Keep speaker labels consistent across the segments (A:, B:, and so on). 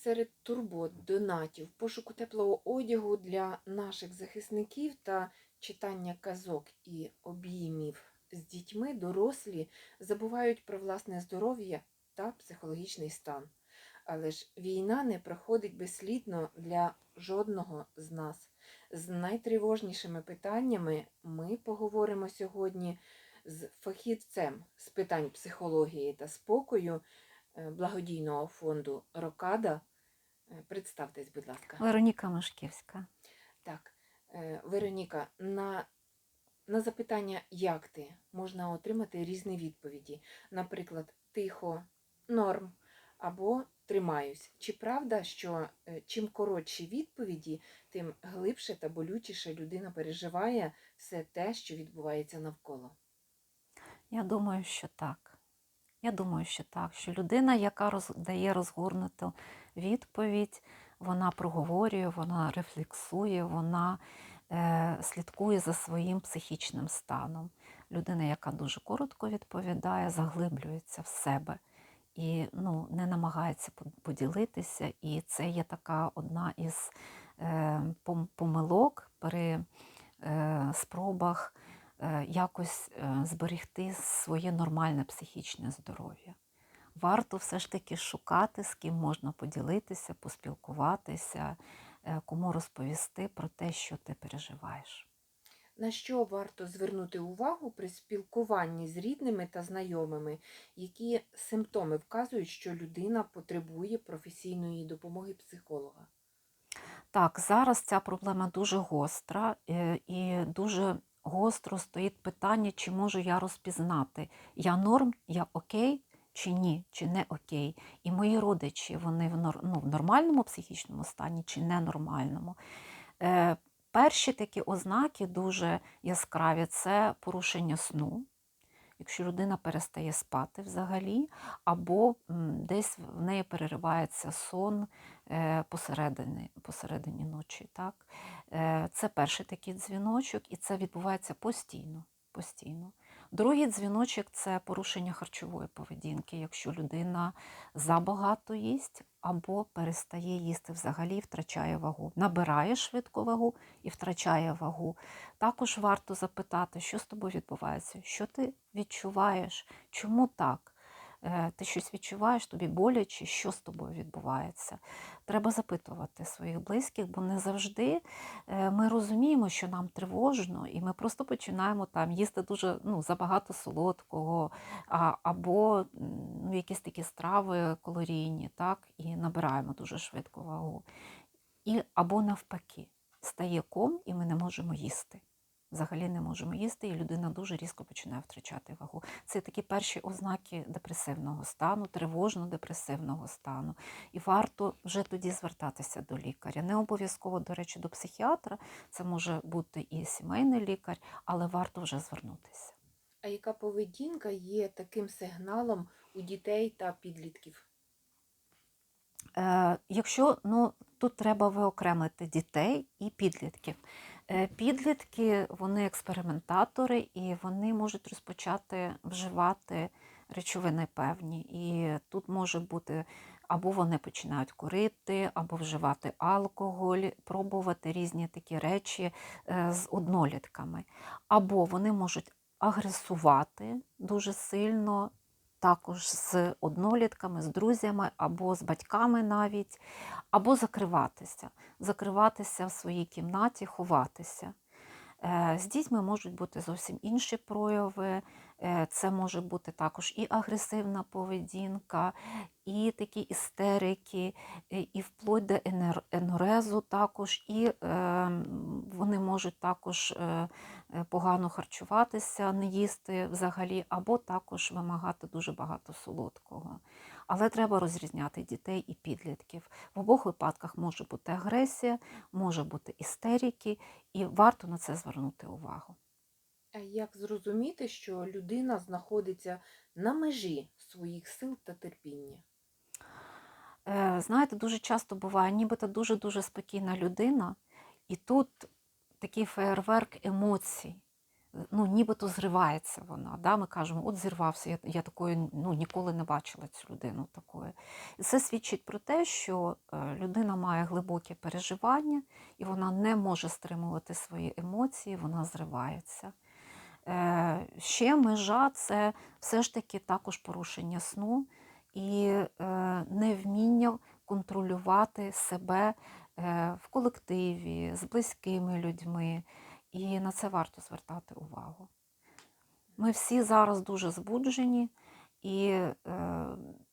A: Серед турбот, донатів, пошуку теплого одягу для наших захисників та читання казок і обіймів з дітьми дорослі забувають про власне здоров'я та психологічний стан. Але ж війна не проходить безслідно для жодного з нас. З найтривожнішими питаннями ми поговоримо сьогодні з фахівцем з питань психології та спокою благодійного фонду Рокада. Е, Представтесь, будь ласка.
B: Вероніка Мишківська.
A: Так, е, Вероніка, на, на запитання, як ти, можна отримати різні відповіді. Наприклад, тихо, норм або тримаюсь. Чи правда, що е, чим коротші відповіді, тим глибше та болючіше людина переживає все те, що відбувається навколо?
B: Я думаю, що так. Я думаю, що так. Що людина, яка роз, дає розгорнуту відповідь, вона проговорює, вона рефлексує, вона е, слідкує за своїм психічним станом. Людина, яка дуже коротко відповідає, заглиблюється в себе і ну, не намагається поділитися. І це є така одна із е, помилок при е, спробах якось е, зберегти своє нормальне психічне здоров'я. Варто все ж таки шукати, з ким можна поділитися, поспілкуватися, е, кому розповісти про те, що ти переживаєш.
A: На що варто звернути увагу при спілкуванні з рідними та знайомими, які симптоми вказують, що людина потребує професійної допомоги психолога?
B: Так, зараз ця проблема дуже гостра е, і дуже гостро стоїть питання, чи можу я розпізнати, я норм, я окей, чи ні, чи не окей. І мої родичі, вони в, ну, в нормальному психічному стані чи ненормальному. Е, перші такі ознаки дуже яскраві це порушення сну. Якщо людина перестає спати взагалі, або десь в неї переривається сон е, посередині, посередині ночі. Так? Е, Це перший такий дзвіночок, і це відбувається постійно. постійно. Другий дзвіночок це порушення харчової поведінки, якщо людина забагато їсть або перестає їсти взагалі, втрачає вагу. Набирає швидко вагу і втрачає вагу. Також варто запитати, що з тобою відбувається, що ти відчуваєш, чому так? Е, Ти щось відчуваєш, тобі боляче, що з тобою відбувається. Треба запитувати своїх близьких, бо не завжди е, ми розуміємо, що нам тривожно, і ми просто починаємо там їсти дуже ну, забагато солодкого, або ну, якісь такі страви калорійні, так, і набираємо дуже швидко вагу. І, або навпаки, стає ком, і ми не можемо їсти. Взагалі не можемо їсти, і людина дуже різко починає втрачати вагу. Це такі перші ознаки депресивного стану, тривожно-депресивного стану. І варто вже тоді звертатися до лікаря. Не обов'язково, до речі, до психіатра, це може бути і сімейний лікар, але варто вже звернутися.
A: А яка поведінка є таким сигналом у дітей та підлітків?
B: Е, якщо ну, тут треба виокремити дітей і підлітків. Е, Підлітки вони експериментатори і вони можуть розпочати вживати речовини певні. І тут може бути або вони починають курити, або вживати алкоголь, пробувати різні такі речі е, з однолітками. Або вони можуть агресувати дуже сильно, також з однолітками, з друзями, або з батьками навіть, або закриватися, закриватися в своїй кімнаті, ховатися. Е, З дітьми можуть бути зовсім інші прояви. Е, Це може бути також і агресивна поведінка, і такі істерики, е, і вплоть до енурезу також, і е, вони можуть також погано харчуватися, не їсти взагалі, або також вимагати дуже багато солодкого. Але треба розрізняти дітей і підлітків. В обох випадках може бути агресія, може бути істерики, і варто на це звернути увагу.
A: А як зрозуміти, що людина знаходиться на межі своїх сил та терпіння?
B: Е, Знаєте, дуже часто буває, нібито дуже-дуже спокійна людина, і тут такий феєрверк емоцій ну, нібито зривається вона. Да? Ми кажемо, от зірвався, я, я такої ну, ніколи не бачила цю людину такої. І це свідчить про те, що е, людина має глибоке переживання, і вона не може стримувати свої емоції, вона зривається. Е, Ще межа це все ж таки також порушення сну і е, невміння контролювати себе в колективі, з близькими людьми. І на це варто звертати увагу. Ми всі зараз дуже збуджені, і е,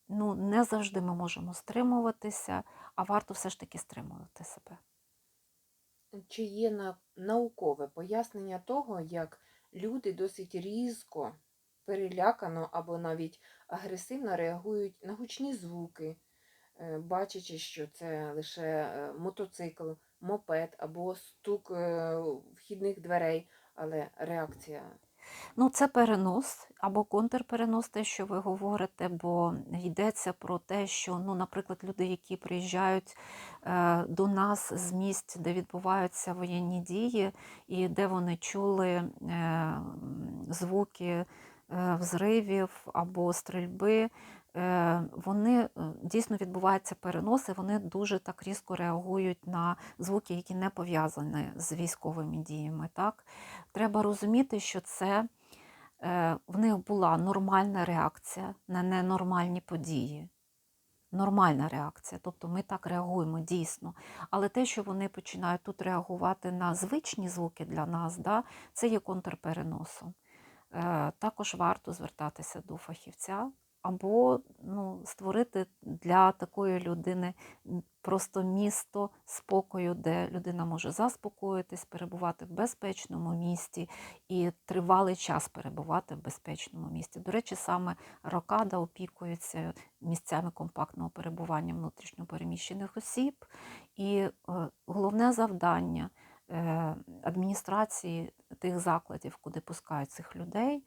B: ну, не завжди ми можемо стримуватися, а варто все ж таки стримувати себе.
A: Чи є наукове пояснення того, як люди досить різко, перелякано або навіть агресивно реагують на гучні звуки, е, бачачи, що це лише е, мотоцикл, мопед або стук е, вхідних дверей, але реакція?
B: Ну, це перенос або контрперенос, те, що ви говорите, бо йдеться про те, що, ну, наприклад, люди, які приїжджають е, до нас з місць, де відбуваються воєнні дії, і де вони чули е, звуки е, взривів або стрільби, е, вони е, дійсно відбуваються переноси, вони дуже так різко реагують на звуки, які не пов'язані з військовими діями. Так? Треба розуміти, що це е, в них була нормальна реакція на ненормальні події. Нормальна реакція, тобто ми так реагуємо дійсно. Але те, що вони починають тут реагувати на звичні звуки для нас, да, це є контрпереносом. Е, також варто звертатися до фахівця або ну, створити для такої людини просто місто спокою, де людина може заспокоїтись, перебувати в безпечному місті і тривалий час перебувати в безпечному місті. До речі, саме Рокада опікується місцями компактного перебування внутрішньопереміщених осіб. І е, головне завдання е, адміністрації тих закладів, куди пускають цих людей,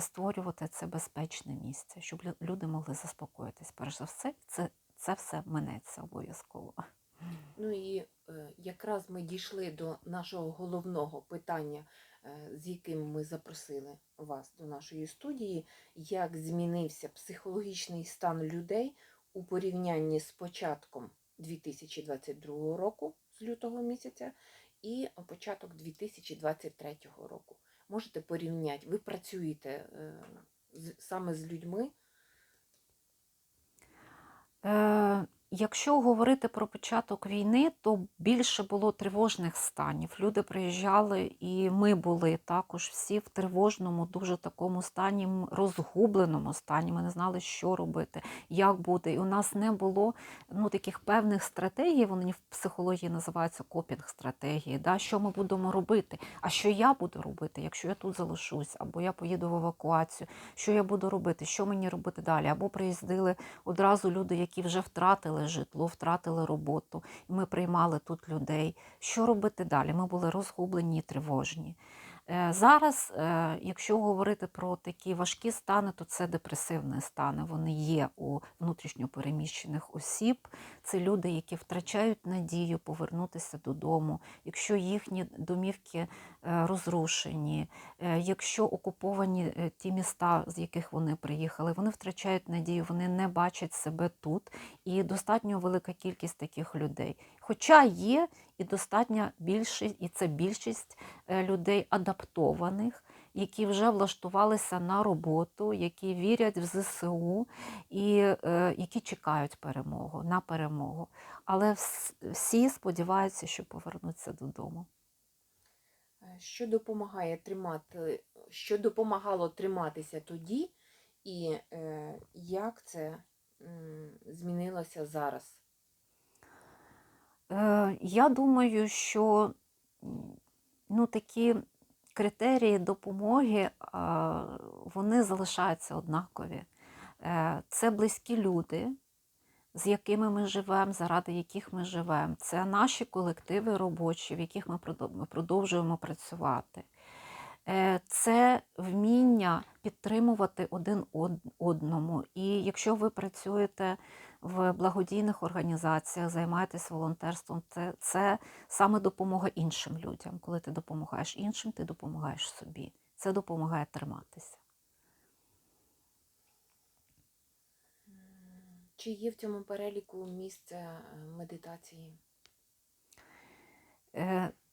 B: створювати це безпечне місце, щоб люди могли заспокоїтись. Перш за все, це, це все минеться обов'язково.
A: Ну і е, якраз ми дійшли до нашого головного питання, е, з яким ми запросили вас до нашої студії, як змінився психологічний стан людей у порівнянні з початком 2022 року, з лютого місяця, і початок 2023 року. Можете порівняти, ви працюєте е, саме з людьми,
B: Е, якщо говорити про початок війни, то більше було тривожних станів. Люди приїжджали, і ми були також всі в тривожному, дуже такому стані, розгубленому стані. Ми не знали, що робити, як буде. І у нас не було ну, таких певних стратегій, вони в психології називаються копінг-стратегії. Да? Що ми будемо робити? А що я буду робити, якщо я тут залишусь, або я поїду в евакуацію, що я буду робити, що мені робити далі? Або приїздили одразу люди, які вже втратили житло, втратили роботу, і ми приймали тут людей. Що робити далі? Ми були розгублені і тривожні. Е, Зараз, е, якщо говорити про такі важкі стани, то це депресивні стани. Вони є у внутрішньопереміщених осіб. Це люди, які втрачають надію повернутися додому, якщо їхні домівки е, розрушені, якщо окуповані ті міста, з яких вони приїхали, вони втрачають надію, вони не бачать себе тут. І достатньо велика кількість таких людей. Хоча є і достатня більшість, і це більшість е, людей адаптованих, які вже влаштувалися на роботу, які вірять в ЗСУ і е, які чекають перемогу на перемогу. Але всі сподіваються, що повернуться додому.
A: Е, Що допомагає тримати, що допомагало триматися тоді, і е, як це змінилося зараз?
B: Е, Я думаю, що ну, такі критерії допомоги вони залишаються однакові. Е, Це близькі люди, з якими ми живемо, заради яких ми живемо. Це наші колективи робочі, в яких ми продовжуємо працювати. Е, Це вміння підтримувати один одному. І якщо ви працюєте в благодійних організаціях, займаєтесь волонтерством, це, це саме допомога іншим людям. Коли ти допомагаєш іншим, ти допомагаєш собі. Це допомагає триматися.
A: Чи є в цьому переліку місце е, медитації?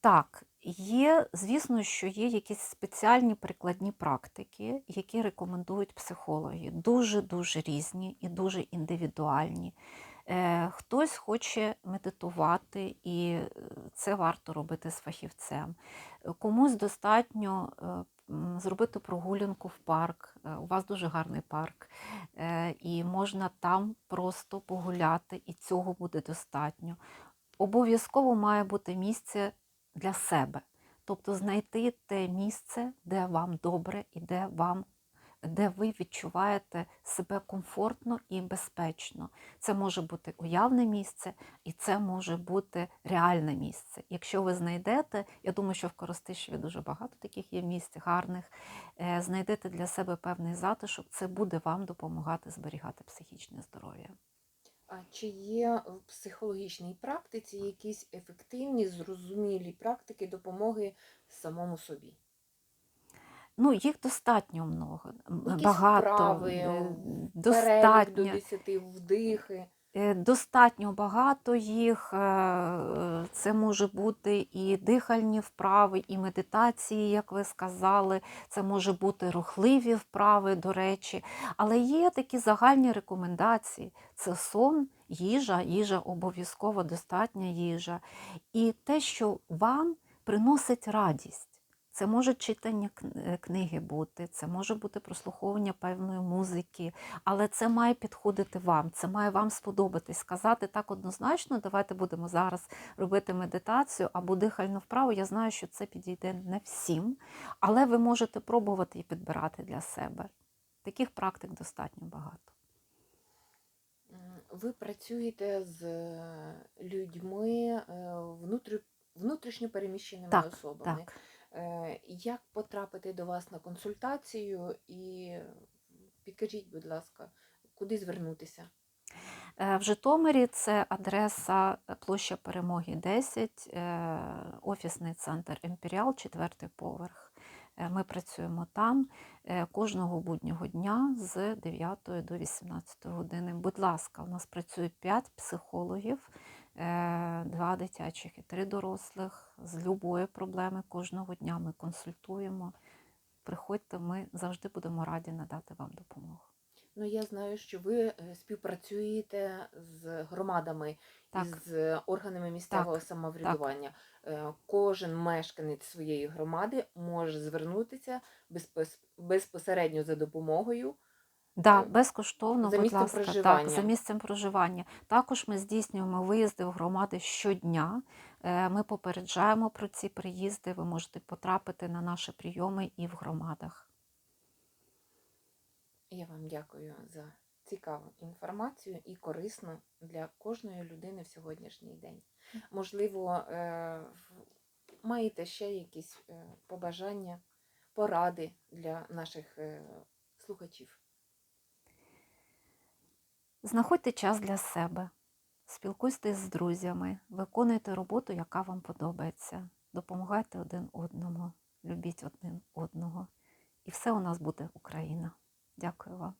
B: Так, є, звісно, що є якісь спеціальні прикладні практики, які рекомендують психологи. Дуже-дуже різні і дуже індивідуальні. Е, Хтось хоче медитувати, і е, це варто робити з фахівцем. Комусь достатньо е, зробити прогулянку в парк. У вас дуже гарний парк, і можна там просто погуляти, і цього буде достатньо обов'язково має бути місце для себе. Тобто знайти те місце, де вам добре і де, вам, де ви відчуваєте себе комфортно і безпечно. Це може бути уявне місце, і це може бути реальне місце. Якщо ви знайдете, я думаю, що в Коростишеві дуже багато таких є місць гарних, е, знайдете для себе певний затишок, це буде вам допомагати зберігати психічне здоров'я.
A: А чи є в психологічній практиці якісь ефективні, зрозумілі практики допомоги самому собі?
B: Ну, їх достатньо много,
A: Якісь
B: багато,
A: вправи,
B: достатньо.
A: Перелік до
B: достатньо,
A: 10 вдихи.
B: Е, достатньо багато їх. е, Це може бути і дихальні вправи, і медитації, як ви сказали. Це може бути рухливі вправи, до речі. Але є такі загальні рекомендації: це сон, їжа, їжа обов'язково достатня їжа. І те, що вам приносить радість. Це може читання е, книги бути, це може бути прослуховування певної музики, але це має підходити вам, це має вам сподобатись. Сказати так однозначно, давайте будемо зараз робити медитацію або дихальну вправу. Я знаю, що це підійде не всім, але ви можете пробувати і підбирати для себе. Таких практик достатньо багато.
A: Ви працюєте з е, людьми е, внутрішньо переміщеними
B: Так,
A: особами.
B: Так.
A: Е, Як потрапити до вас на консультацію і підкажіть, будь ласка, куди звернутися?
B: Е, В Житомирі це адреса е, площа Перемоги 10, е, офісний центр Емпіріал, четвертий поверх. Ми працюємо там кожного буднього дня з 9 до 18 години. Будь ласка, у нас працює 5 психологів, 2 дитячих і 3 дорослих. З любої проблеми кожного дня ми консультуємо. Приходьте, ми завжди будемо раді надати вам допомогу.
A: Ну, я знаю, що ви е, співпрацюєте з громадами
B: Так.
A: і з органами місцевого самоврядування. Е, Кожен мешканець своєї громади може звернутися безпосередньо за допомогою.
B: Да,
A: Е,
B: безкоштовно,
A: за
B: будь
A: місцем
B: ласка, так, за місцем проживання. Також ми здійснюємо виїзди в громади щодня. Е, Ми попереджаємо про ці приїзди. Ви можете потрапити на наші прийоми і в громадах.
A: Я вам дякую за цікаву інформацію і корисну для кожної людини в сьогоднішній день. Можливо, е, маєте ще якісь побажання, поради для наших слухачів.
B: Знаходьте час для себе, спілкуйтесь з друзями, виконуйте роботу, яка вам подобається. Допомагайте один одному, любіть один одного. І все у нас буде Україна. Дякую вам.